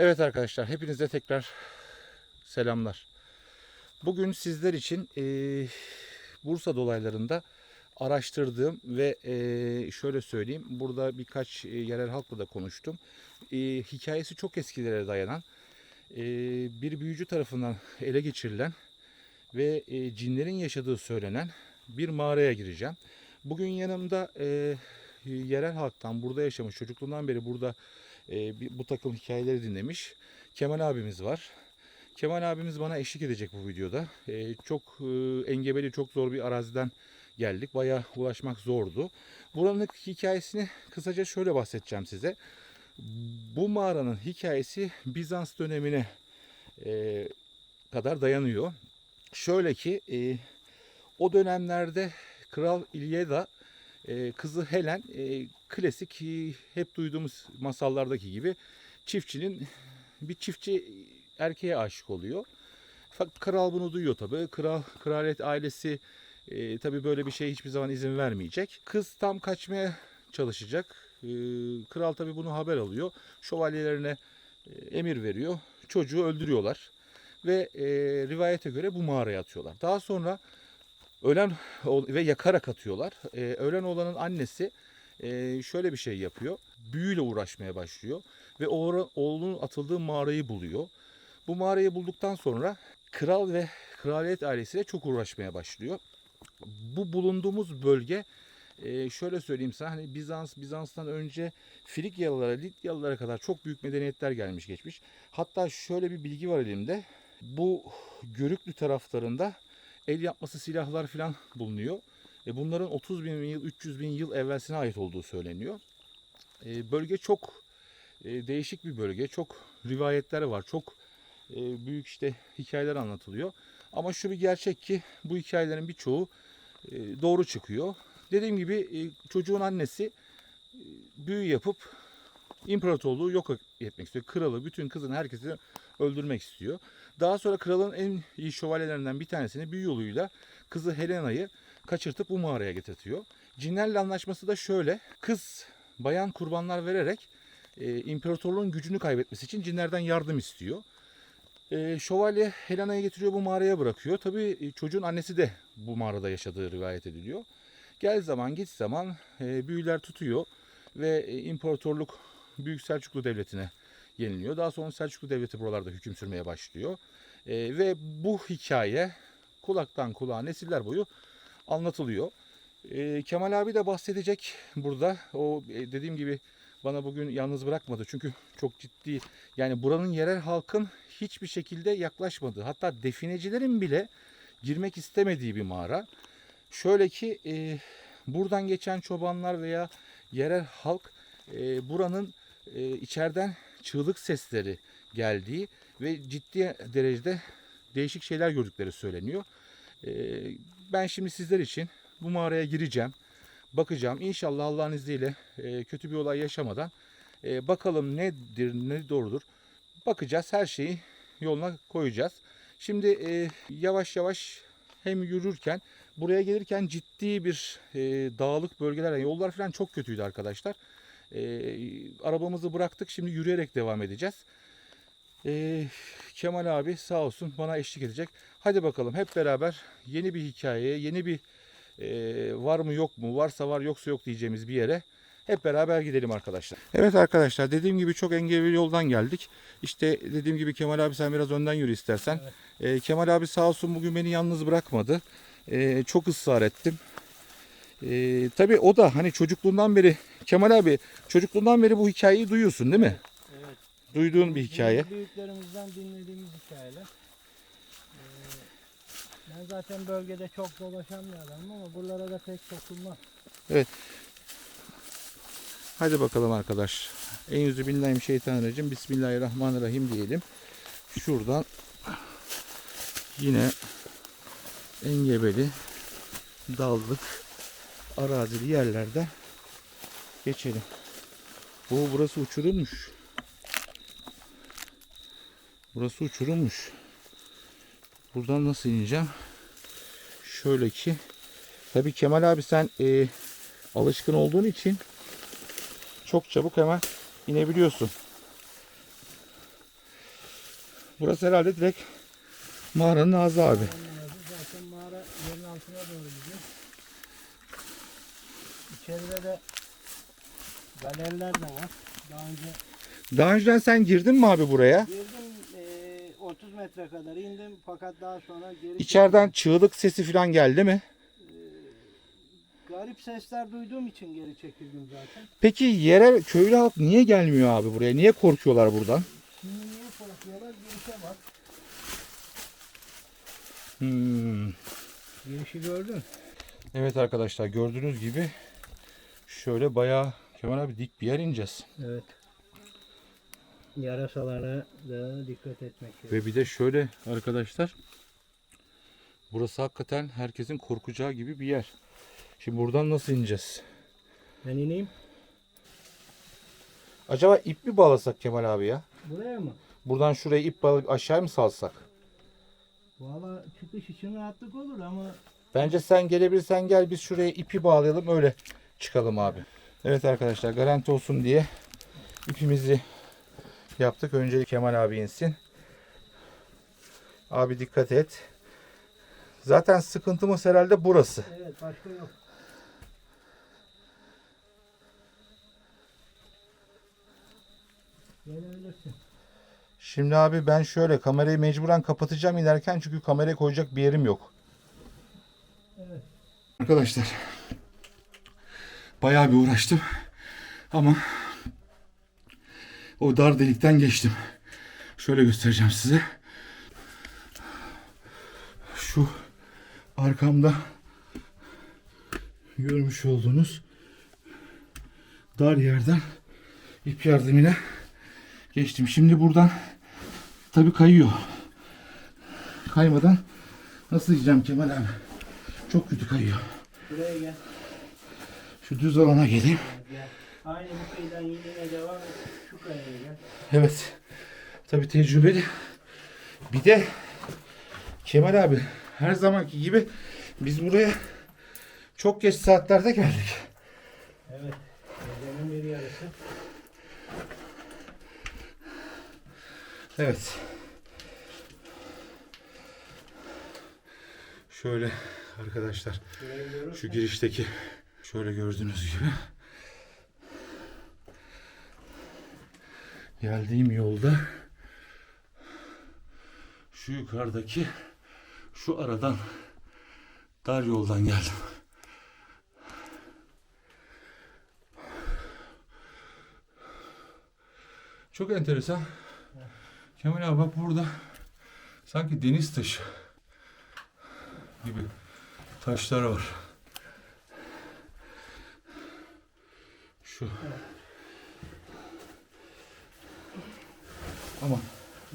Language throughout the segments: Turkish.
Evet arkadaşlar hepinize tekrar selamlar. Bugün sizler için eee, Bursa dolaylarında araştırdığım ve eee, şöyle söyleyeyim burada birkaç eee, yerel halkla da konuştum. Eee, hikayesi çok eskilere dayanan eee, bir büyücü tarafından ele geçirilen ve eee, cinlerin yaşadığı söylenen bir mağaraya gireceğim. Bugün yanımda eee, yerel halktan burada yaşamış çocukluğundan beri burada e, bu takım hikayeleri dinlemiş. Kemal abimiz var. Kemal abimiz bana eşlik edecek bu videoda. E, çok e, engebeli, çok zor bir araziden geldik. Bayağı ulaşmak zordu. Buranın hikayesini kısaca şöyle bahsedeceğim size. Bu mağaranın hikayesi Bizans dönemine e, kadar dayanıyor. Şöyle ki e, o dönemlerde Kral İlyeda e, kızı Helen e, klasik e, hep duyduğumuz masallardaki gibi çiftçinin bir çiftçi erkeğe aşık oluyor. Fakat kral bunu duyuyor tabii. Kral, kraliyet ailesi e, tabii böyle bir şeye hiçbir zaman izin vermeyecek. Kız tam kaçmaya çalışacak. E, kral tabii bunu haber alıyor. Şövalyelerine e, emir veriyor. Çocuğu öldürüyorlar. Ve e, rivayete göre bu mağaraya atıyorlar. Daha sonra ölen ve yakarak atıyorlar. E, ölen olanın annesi e, şöyle bir şey yapıyor. Büyüyle uğraşmaya başlıyor ve oğlunun atıldığı mağarayı buluyor. Bu mağarayı bulduktan sonra kral ve kraliyet ailesiyle çok uğraşmaya başlıyor. Bu bulunduğumuz bölge e, şöyle söyleyeyim sana hani Bizans, Bizans'tan önce Frigyalılara, Lidyalılara kadar çok büyük medeniyetler gelmiş geçmiş. Hatta şöyle bir bilgi var elimde. Bu Görüklü taraflarında el yapması silahlar falan bulunuyor. E, bunların 30 bin yıl, 300 bin yıl evvelsine ait olduğu söyleniyor. E, bölge çok e, değişik bir bölge. Çok rivayetler var. Çok e, büyük işte hikayeler anlatılıyor. Ama şu bir gerçek ki bu hikayelerin birçoğu e, doğru çıkıyor. Dediğim gibi e, çocuğun annesi e, büyü yapıp imparatorluğu yok etmek istiyor. Kralı, bütün kızın herkesi öldürmek istiyor. Daha sonra kralın en iyi şövalyelerinden bir tanesini büyü yoluyla kızı Helena'yı kaçırtıp bu mağaraya getirtiyor. Cinlerle anlaşması da şöyle. Kız bayan kurbanlar vererek e, imparatorluğun gücünü kaybetmesi için cinlerden yardım istiyor. E, şövalye Helena'yı getiriyor bu mağaraya bırakıyor. Tabii e, çocuğun annesi de bu mağarada yaşadığı rivayet ediliyor. Gel zaman git zaman e, büyüler tutuyor ve e, imparatorluk Büyük Selçuklu Devleti'ne yeniliyor. Daha sonra Selçuklu Devleti buralarda hüküm sürmeye başlıyor. E, ve bu hikaye kulaktan kulağa nesiller boyu anlatılıyor. E, Kemal abi de bahsedecek burada. O e, dediğim gibi bana bugün yalnız bırakmadı. Çünkü çok ciddi yani buranın yerel halkın hiçbir şekilde yaklaşmadığı hatta definecilerin bile girmek istemediği bir mağara. Şöyle ki e, buradan geçen çobanlar veya yerel halk e, buranın e, içeriden çığlık sesleri geldiği ve ciddi derecede değişik şeyler gördükleri söyleniyor. E, ben şimdi sizler için bu mağaraya gireceğim. Bakacağım. İnşallah Allah'ın izniyle e, kötü bir olay yaşamadan e, bakalım nedir, ne doğrudur. Bakacağız. Her şeyi yoluna koyacağız. Şimdi e, yavaş yavaş hem yürürken buraya gelirken ciddi bir dağlık bölgeler, yollar falan çok kötüydü arkadaşlar. E, arabamızı bıraktık. Şimdi yürüyerek devam edeceğiz. E, Kemal abi sağ olsun bana eşlik edecek. Hadi bakalım hep beraber yeni bir hikayeye, yeni bir e, var mı yok mu, varsa var yoksa yok diyeceğimiz bir yere hep beraber gidelim arkadaşlar. Evet arkadaşlar dediğim gibi çok engebeli yoldan geldik. İşte dediğim gibi Kemal abi sen biraz önden yürü istersen. E, Kemal abi sağ olsun bugün beni yalnız bırakmadı. E, çok ısrar ettim. E, tabii o da hani çocukluğundan beri Kemal abi çocukluğundan beri bu hikayeyi duyuyorsun değil mi? Evet. Duyduğun bir hikaye. Büyüklerimizden dinlediğimiz hikayeler. Ee, ben zaten bölgede çok dolaşan bir adamım ama buralara da pek sokulmam. Hadi bakalım arkadaş. En yüzü billahi şeytanirracim. Bismillahirrahmanirrahim diyelim. Şuradan yine engebeli dallık arazili yerlerden geçelim. Oo, burası uçurulmuş. Burası uçurulmuş. Buradan nasıl ineceğim? Şöyle ki tabii Kemal abi sen e, alışkın olduğun için çok çabuk hemen inebiliyorsun. Burası herhalde direkt mağaranın ağzı abi. Zaten mağara yerin altına doğru gidiyor. İçeride de galeriler de var. Daha önce Daha önceden sen girdin mi abi buraya? girdim eee, 30 metre kadar indim fakat daha sonra geri İçeriden çığlık sesi falan geldi mi? garip sesler duyduğum için geri çekildim zaten. Peki yere köylü halk niye gelmiyor abi buraya? Niye korkuyorlar buradan? Şimdi niye korkuyorlar? Girişe bak. Hmm. Girişi gördün. Evet arkadaşlar gördüğünüz gibi şöyle bayağı Kemal abi dik bir yer ineceğiz. Evet. Yarasalara da dikkat etmek gerekiyor. Ve bir de şöyle arkadaşlar burası hakikaten herkesin korkacağı gibi bir yer. Şimdi buradan nasıl ineceğiz? Ben ineyim. Acaba ip mi bağlasak Kemal abi ya? Buraya mı? Buradan şuraya ip bağlayıp aşağı mı salsak? Valla çıkış için rahatlık olur ama Bence sen gelebilirsen gel biz şuraya ipi bağlayalım öyle çıkalım abi. Evet arkadaşlar garanti olsun diye ipimizi yaptık. Önce Kemal abi insin. Abi dikkat et. Zaten sıkıntımız herhalde burası. evet başka yok. Şimdi abi ben şöyle kamerayı mecburen kapatacağım inerken çünkü kamerayı koyacak bir yerim yok. Evet. Arkadaşlar bayağı bir uğraştım ama o dar delikten geçtim. Şöyle göstereceğim size. Şu arkamda görmüş olduğunuz dar yerden ip yardımıyla geçtim. Şimdi buradan tabii kayıyor. Kaymadan nasıl gideceğim Kemal abi? Çok kötü kayıyor. Buraya gel. Şu düz alana geleyim. gel. Aynı bu kıyıdan yine devam et. Şu kayaya gel. Evet. Tabii tecrübeli. Bir de Kemal abi her zamanki gibi biz buraya çok geç saatlerde geldik. Evet. Gecenin bir yarısı. Evet. Şöyle arkadaşlar şu girişteki şöyle gördüğünüz gibi geldiğim yolda şu yukarıdaki şu aradan dar yoldan geldim. Çok enteresan. Kemal abi bak burada sanki deniz taşı gibi taşlar var. Şu. Ama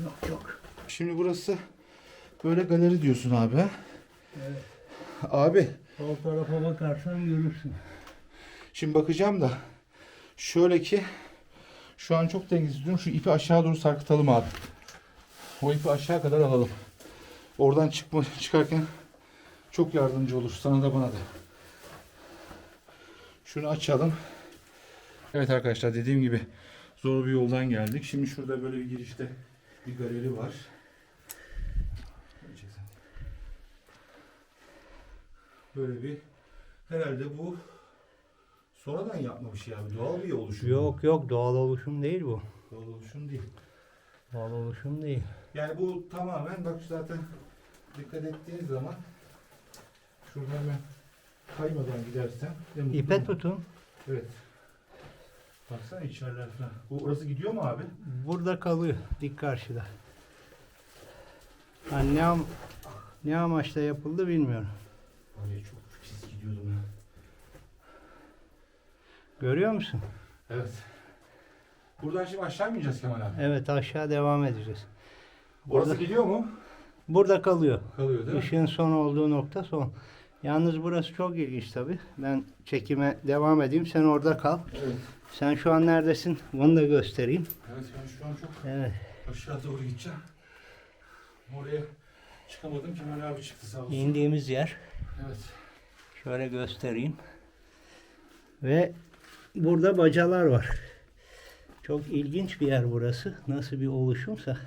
Yok yok. şimdi burası böyle galeri diyorsun abi. Evet. Abi Sol tarafa bakarsan görürsün. şimdi bakacağım da şöyle ki şu an çok dengesiz durum. Şu ipi aşağı doğru sarkıtalım abi. O ipi aşağı kadar alalım. Oradan çıkma çıkarken çok yardımcı olur sana da bana da. Şunu açalım. Evet arkadaşlar dediğim gibi zor bir yoldan geldik. Şimdi şurada böyle bir girişte bir galeri var. Böyle bir herhalde bu sonradan yapmamış yani doğal bir oluşum. Yok yok doğal oluşum değil bu. Doğal oluşum değil. Doğal oluşum değil. Yani bu tamamen bak zaten dikkat ettiğiniz zaman şuradan ben kaymadan mutlu. İpe tutun. Evet. Baksana içerler falan. Bu orası gidiyor mu abi? Burada kalıyor. Dik karşıda. Ha, ne, am ne amaçla yapıldı bilmiyorum. Oraya çok pis gidiyordum ben. Görüyor musun? Evet. Buradan şimdi aşağı mı ineceğiz Kemal abi? Evet aşağı devam edeceğiz. Orası Burada- gidiyor mu? Burada kalıyor. Kalıyor değil mi? Işığın son olduğu nokta son. Yalnız burası çok ilginç tabi. Ben çekime devam edeyim. Sen orada kal. Evet. Sen şu an neredesin? Onu da göstereyim. Evet ben şu an çok Evet. aşağı doğru gideceğim. Oraya çıkamadım Kemal abi çıktı sağ olsun. İndiğimiz yer. Evet. Şöyle göstereyim. Ve burada bacalar var. Çok ilginç bir yer burası. Nasıl bir oluşumsa.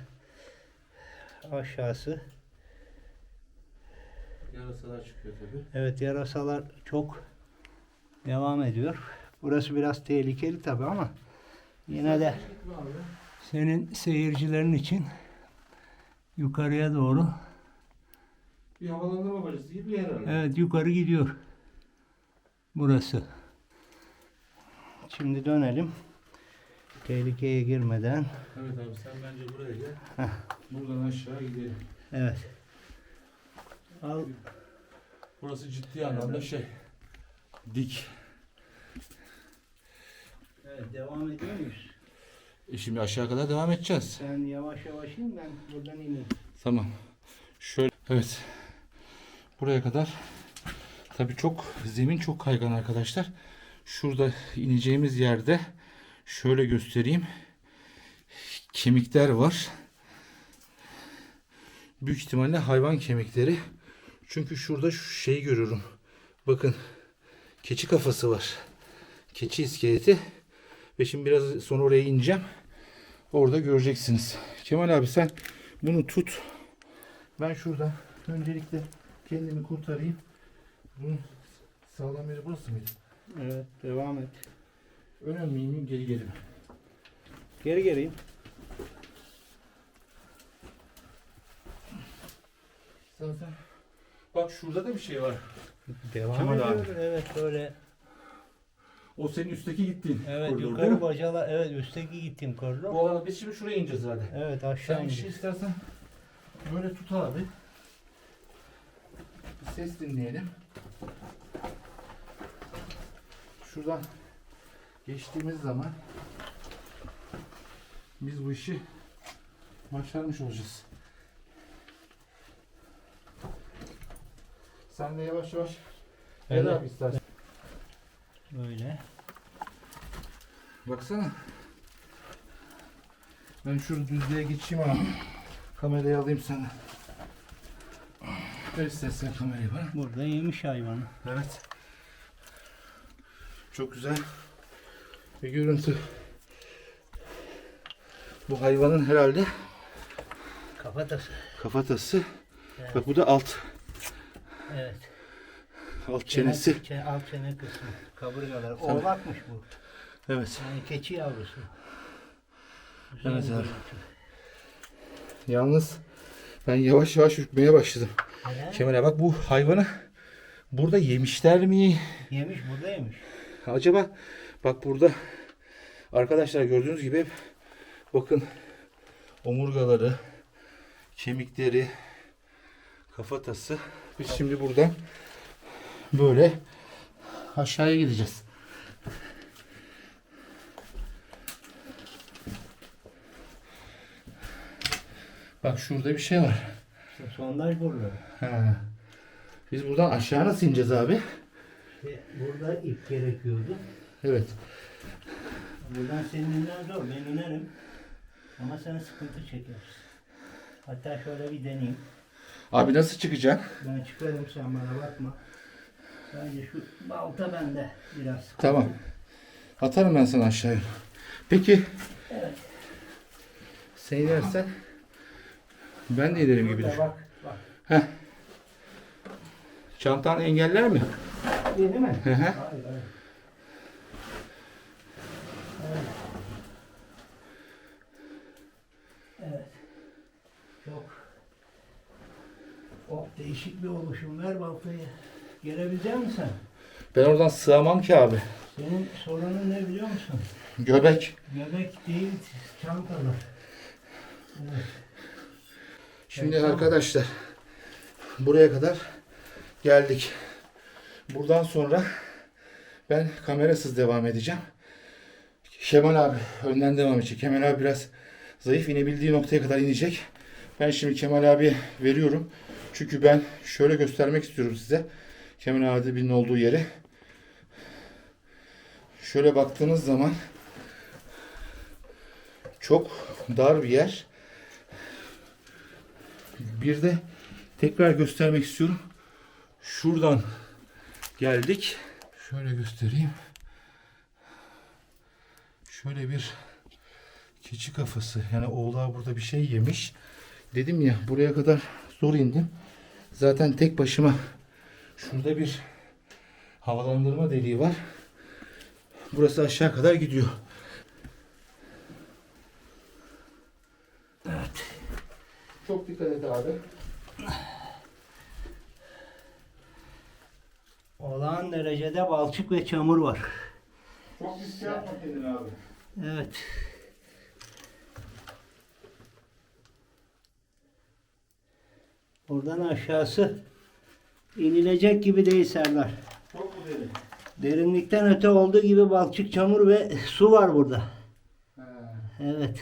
aşağısı. Yarasalar çıkıyor tabii. Evet yarasalar çok devam ediyor. Burası biraz tehlikeli tabi ama yine de senin seyircilerin için yukarıya doğru Bir havalandırma bacası gibi bir yer herhalde. evet yukarı gidiyor. Burası. Şimdi dönelim. Tehlikeye girmeden. Evet abi sen bence buraya gel. Buradan aşağı gidelim. Evet. Al. Burası ciddi anlamda şey. Dik. Evet, devam ediyor muyuz? E şimdi aşağı kadar devam edeceğiz. Sen yavaş yavaş in ben buradan ineyim. Tamam. Şöyle. Evet. Buraya kadar. Tabii çok zemin çok kaygan arkadaşlar. Şurada ineceğimiz yerde şöyle göstereyim. Kemikler var. Büyük ihtimalle hayvan kemikleri. Çünkü şurada şu şeyi görüyorum. Bakın. Keçi kafası var. Keçi iskeleti. Ve şimdi biraz sonra oraya ineceğim. Orada göreceksiniz. Kemal abi sen bunu tut. Ben şurada öncelikle kendimi kurtarayım. Bunun sağlam yeri burası mıydı? Evet devam et. Önemli miyim geri geri mi? Geri geleyim. Zaten bak şurada da bir şey var. Devam Kemal ediyor. abi. Evet böyle. O senin üstteki gittiğin Evet koridor, değil yukarı mi? bacala. Evet üstteki gittim koridor. Bu alana biz şimdi şuraya ineceğiz zaten. Evet aşağı Sen bir şey istersen böyle tut abi. Bir ses dinleyelim. Şuradan geçtiğimiz zaman biz bu işi başarmış olacağız. Sen de yavaş yavaş Evet. abi istersen. Böyle. Baksana. Ben şu düzlüğe geçeyim abi. Kamerayı alayım sana. Ver istersen kamerayı bana. Burada yemiş hayvanı. Evet. Çok güzel bir görüntü. Bu hayvanın herhalde Kafatası. kafatası. Evet. Bak bu da alt Evet. alt çenesi. Çene- çe- alt çene kısmı. Kaburgalar. Oğlakmış bu. Evet. Yani keçi yavrusu. Güzel Evet bir abi. görüntü. Yalnız ben yavaş yavaş ürkmeye başladım. Neden? Kemal'e bak bu hayvanı burada yemişler mi? Yemiş burada yemiş. Acaba bak burada arkadaşlar gördüğünüz gibi hep bakın omurgaları, kemikleri, kafatası. Biz şimdi buradan böyle aşağıya gideceğiz. Bak şurada bir şey var. Sondaj boruları. Ha. Biz buradan aşağı nasıl ineceğiz abi? İşte burada ip gerekiyordu. Evet. Buradan senin inmen zor. Ben inerim. Ama sen sıkıntı çekersin. Hatta şöyle bir deneyeyim. Abi nasıl çıkacaksın? Ben çıkarım sen bana bakma. Bence şu balta bende biraz. Tamam. Atarım ben sana aşağıya. Peki. Sen inersen ben de inerim gibi düşün. bak. Bak. Çantan engeller mi? Değil mi? Hı hı. Hayır hayır. Evet. Evet. Çok çok değişik bir oluşum. Ver baltayı. Gelebilecek misin? Ben oradan sığamam ki abi. Senin sorunun ne biliyor musun? Göbek. Göbek değil, çantalar. Evet. Şimdi Evet, tamam. arkadaşlar buraya kadar geldik. Buradan sonra ben kamerasız devam edeceğim. Kemal abi önden devam edecek. Kemal abi biraz zayıf inebildiği noktaya kadar inecek. Ben şimdi Kemal abi veriyorum. Çünkü ben şöyle göstermek istiyorum size. Kemal abinin olduğu yeri. Şöyle baktığınız zaman çok dar bir yer. Bir de tekrar göstermek istiyorum. Şuradan geldik. Şöyle göstereyim. Şöyle bir keçi kafası. Yani oğlağı burada bir şey yemiş. dedim ya buraya kadar zor indim. Zaten tek başıma şurada bir havalandırma deliği var. Burası aşağı kadar gidiyor. Evet. Çok dikkat et abi. Olağan derecede balçık ve çamur var. Çok risk yapma kendini abi. Evet. Buradan aşağısı inilecek gibi değil Serdar. Çok mu derin? Derinlikten öte olduğu gibi balçık, çamur ve su var burada. He. Evet.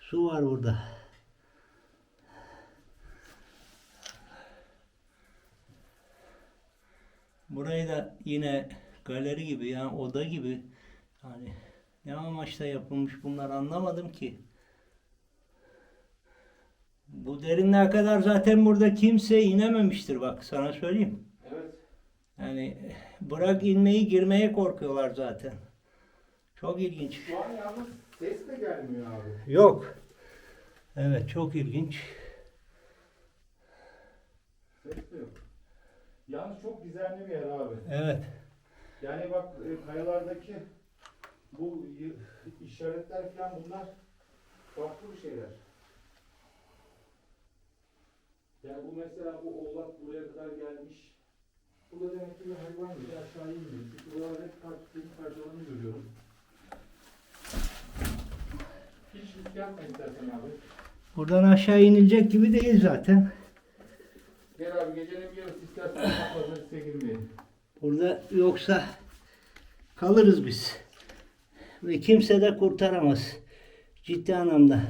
Su var burada. Burayı da yine galeri gibi yani oda gibi hani ne amaçla yapılmış bunlar anlamadım ki. Bu derinliğe kadar zaten burada kimse inememiştir bak sana söyleyeyim. Evet. Yani bırak inmeyi girmeye korkuyorlar zaten. Çok ilginç. Şu an yalnız ses de gelmiyor abi. Yok. Evet çok ilginç. Ses de yok. Yalnız çok gizemli bir yer abi. Evet. Yani bak e, kayalardaki bu y- işaretler falan bunlar farklı bir şeyler. Yani bu mesela bu oğlak buraya kadar gelmiş. Burada demek ki bir hayvan gibi aşağı inmiyor. Çünkü buralarda hep kalktığım parçalarını görüyorum. Hiç risk yapma istersen abi. Buradan aşağı inilecek gibi değil zaten. Gel abi gecenin Burada yoksa kalırız biz. Ve kimse de kurtaramaz. Ciddi anlamda.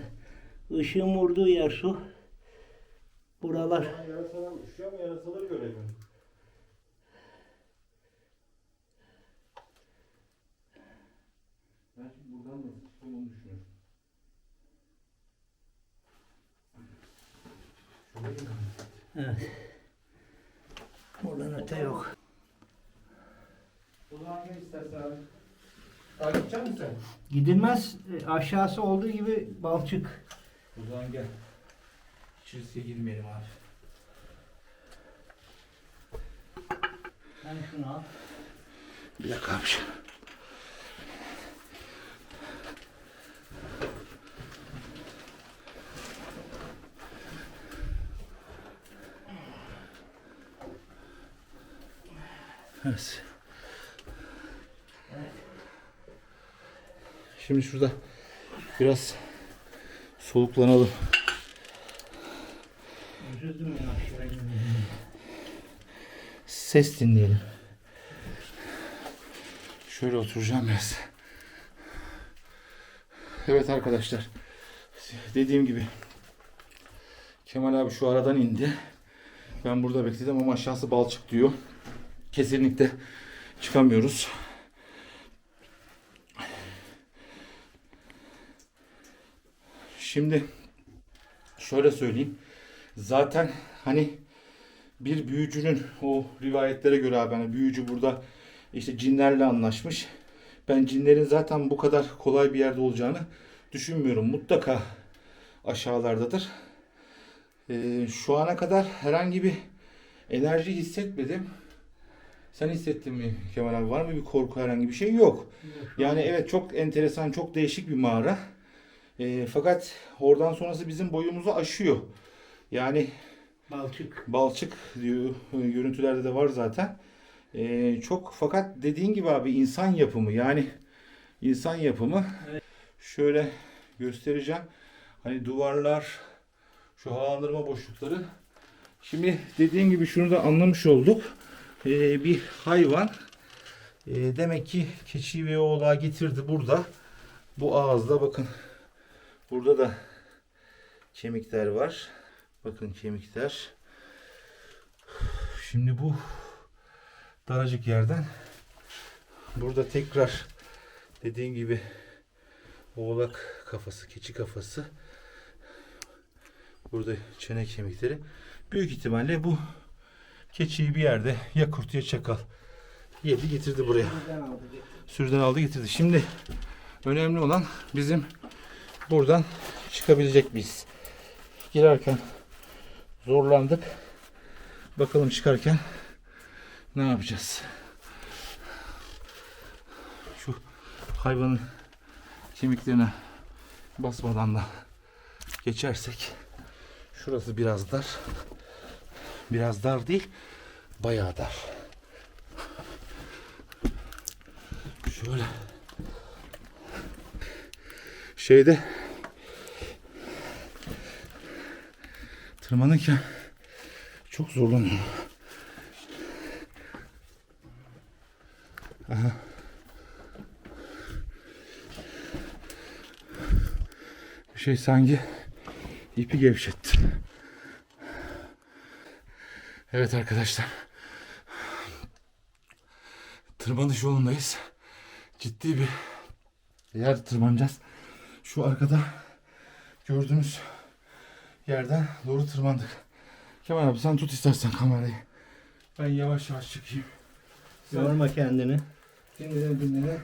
Işığın vurduğu yer su. Buralar. Yarasalar uçuyor ama yarasaları göremiyorum. Ben buradan çıkacağım onu düşünüyorum. Evet. Buradan öte yok. Zaman gel istersen abi. Gidecek misin sen? Gidilmez. E, Aşağısı olduğu gibi balçık. Zaman gel. Hiç riske girmeyelim abi. Sen şunu al. Bir dakika abi. Evet. Şimdi şurada biraz soluklanalım. Ses dinleyelim. Şöyle oturacağım biraz. Evet arkadaşlar. Dediğim gibi Kemal abi şu aradan indi. Ben burada bekledim ama aşağısı balçık diyor. Kesinlikle çıkamıyoruz. Şimdi şöyle söyleyeyim. Zaten hani bir büyücünün o rivayetlere göre abi hani büyücü burada işte cinlerle anlaşmış. Ben cinlerin zaten bu kadar kolay bir yerde olacağını düşünmüyorum. Mutlaka aşağılardadır. Ee, şu ana kadar herhangi bir enerji hissetmedim. Sen hissettin mi Kemal abi? Var mı bir korku herhangi bir şey? Yok. Yani evet çok enteresan, çok değişik bir mağara. Ee, fakat oradan sonrası bizim boyumuzu aşıyor. Yani Balçık. balçık diyor görüntülerde de var zaten. Ee, çok fakat dediğin gibi abi insan yapımı yani insan yapımı. Evet. Şöyle göstereceğim. Hani duvarlar, şu havalandırma boşlukları. Şimdi dediğin gibi şunu da anlamış olduk. Ee, bir hayvan ee, demek ki keçi ve oğlağı getirdi burada. Bu ağızda bakın. Burada da kemikler var. Bakın kemikler. Şimdi bu daracık yerden burada tekrar dediğin gibi oğlak kafası, keçi kafası burada çene kemikleri büyük ihtimalle bu keçiyi bir yerde ya kurt ya çakal yedi getirdi buraya. Sürüden aldı getirdi. Şimdi önemli olan bizim buradan çıkabilecek miyiz? girerken zorlandık. Bakalım çıkarken ne yapacağız? Şu hayvanın kemiklerine basmadan da geçersek şurası biraz dar. Biraz dar değil, bayağı dar. Şöyle şeyde tırmanırken çok zorlanıyorum. Aha. Bir şey sanki ipi gevşetti. Evet arkadaşlar. Tırmanış yolundayız. Ciddi bir yer tırmanacağız. Şu arkada gördüğünüz yerden doğru tırmandık. Kemal abi sen tut istersen kamerayı. Ben yavaş yavaş çıkayım. Yorma kendini. dinlene dinlene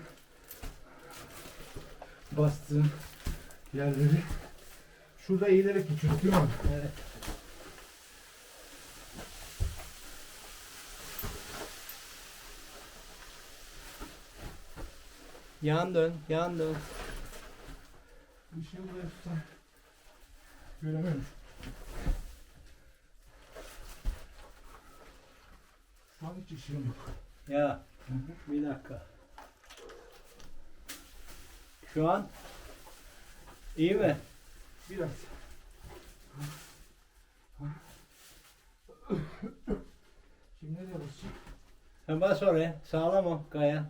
bastığım yerleri şurada eğilerek geçiyorduk değil mi? Evet. Yan dön, yan dön. Işığı buraya tutan göremiyorum. Şu an hiç ışığım yok. Ya bir dakika. Şu an iyi mi? Biraz. Şimdi nereye basacağım? Sen bas oraya. Sağlam o kaya.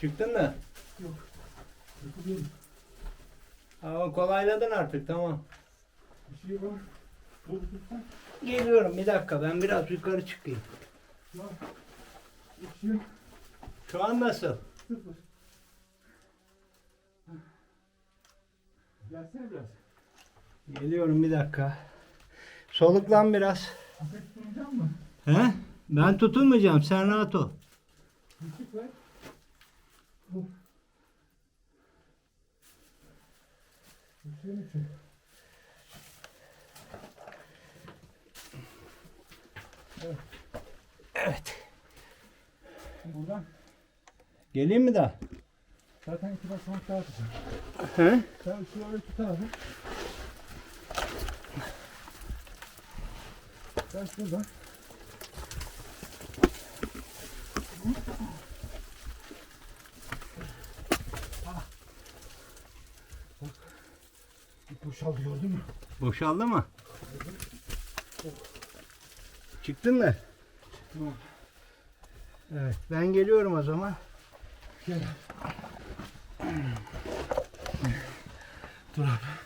Çıktın mı? Yok değil. Ama kolayladın artık tamam. Bir şey var. Dur lütfen. Geliyorum bir dakika ben biraz yukarı çıkayım. Şu an ışığım Şu an nasıl? sıfır. Gelsene biraz. Geliyorum bir dakika. Soluklan biraz. Hafif duracak mı? He? Ben tutunmayacağım sen rahat ol. Işık ver. Bu. İçin. Evet. Buradan Geleyim mi daha? zaten iki basamak daha atacağım. He? Sen ışığı öyle tut abi. Ben şuradan. Ah. Bak. İp boşaldı gördün mü? Boşaldı mı? Çıktın mı? Tamam. Evet ben geliyorum o zaman. Gel. Dur abi.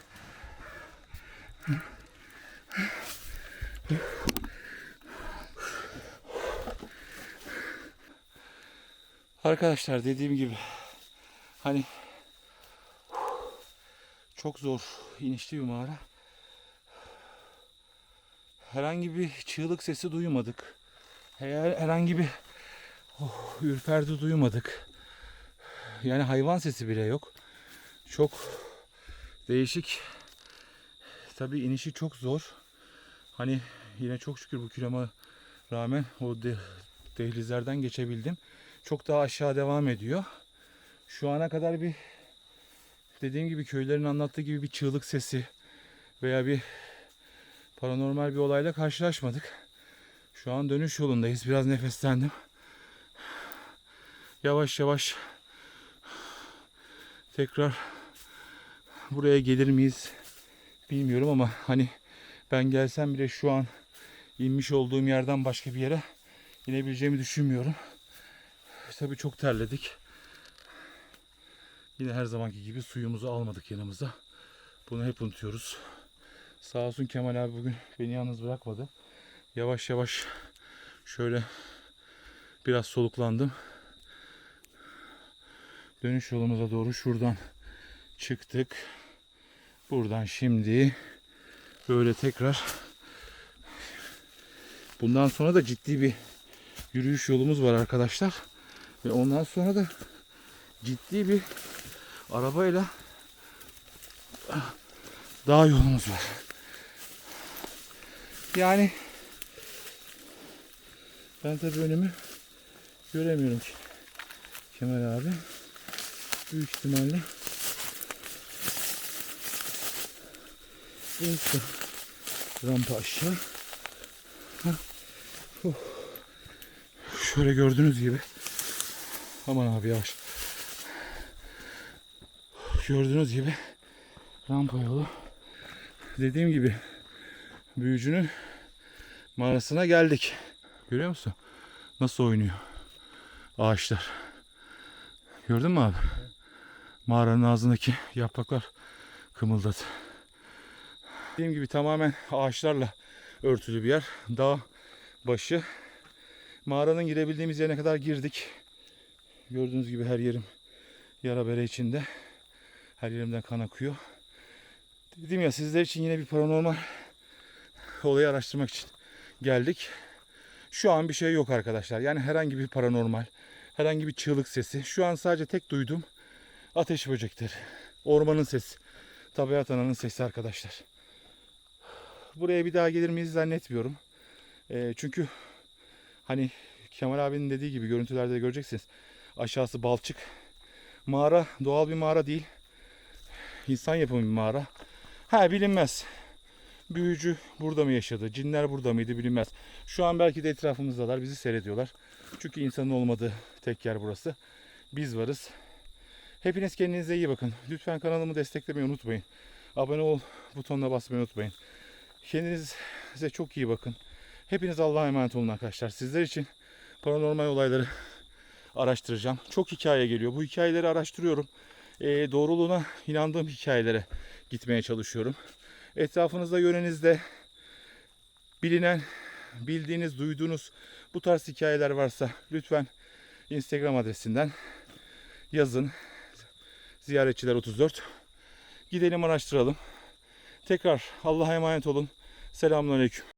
Arkadaşlar dediğim gibi hani çok zor inişli bir mağara. Herhangi bir çığlık sesi duymadık. Eğer herhangi bir oh, ürperti duymadık. Yani hayvan sesi bile yok. Çok değişik. Tabii inişi çok zor. Hani yine çok şükür bu kiloma rağmen o de- dehlizlerden geçebildim. Çok daha aşağı devam ediyor. Şu ana kadar bir dediğim gibi köylerin anlattığı gibi bir çığlık sesi veya bir paranormal bir olayla karşılaşmadık. Şu an dönüş yolundayız. Biraz nefeslendim. Yavaş yavaş tekrar buraya gelir miyiz bilmiyorum ama hani ben gelsem bile şu an inmiş olduğum yerden başka bir yere inebileceğimi düşünmüyorum. Tabii çok terledik. Yine her zamanki gibi suyumuzu almadık yanımıza. Bunu hep unutuyoruz. Sağ olsun Kemal abi bugün beni yalnız bırakmadı. Yavaş yavaş şöyle biraz soluklandım. Dönüş yolumuza doğru şuradan çıktık. Buradan şimdi böyle tekrar bundan sonra da ciddi bir yürüyüş yolumuz var arkadaşlar. Ve ondan sonra da ciddi bir arabayla dağ yolumuz var. Yani ben tabii önümü göremiyorum ki. Kemal abi büyük ihtimalle Neyse. Rampa aşağı. Oh. Şöyle gördüğünüz gibi. Aman abi yavaş. Gördüğünüz gibi rampa yolu. Dediğim gibi büyücünün mağarasına geldik. Görüyor musun? Nasıl oynuyor ağaçlar. Gördün mü abi? Mağaranın ağzındaki yapraklar kımıldadı. Dediğim gibi tamamen ağaçlarla örtülü bir yer. Dağ başı. Mağaranın girebildiğimiz yerine kadar girdik. Gördüğünüz gibi her yerim yara bere içinde. Her yerimden kan akıyor. Dedim ya sizler için yine bir paranormal olayı araştırmak için geldik. Şu an bir şey yok arkadaşlar. Yani herhangi bir paranormal, herhangi bir çığlık sesi. Şu an sadece tek duyduğum ateş böcekleri. Ormanın sesi. Tabiat ananın sesi arkadaşlar. Buraya bir daha gelir miyiz zannetmiyorum. Ee, çünkü hani Kemal abinin dediği gibi görüntülerde de göreceksiniz. Aşağısı balçık. Mağara doğal bir mağara değil. İnsan yapımı bir mağara. Ha bilinmez. Büyücü burada mı yaşadı? Cinler burada mıydı bilinmez. Şu an belki de etrafımızdalar. Bizi seyrediyorlar. Çünkü insanın olmadığı tek yer burası. Biz varız. Hepiniz kendinize iyi bakın. Lütfen kanalımı desteklemeyi unutmayın. Abone ol butonuna basmayı unutmayın. Kendinize çok iyi bakın. Hepiniz Allah'a emanet olun arkadaşlar. Sizler için paranormal olayları araştıracağım. Çok hikaye geliyor. Bu hikayeleri araştırıyorum. Ee, doğruluğuna inandığım hikayelere gitmeye çalışıyorum. Etrafınızda, yörenizde bilinen, bildiğiniz, duyduğunuz bu tarz hikayeler varsa lütfen Instagram adresinden yazın. Ziyaretçiler 34. Gidelim araştıralım. Tekrar Allah'a emanet olun. Selamünaleyküm.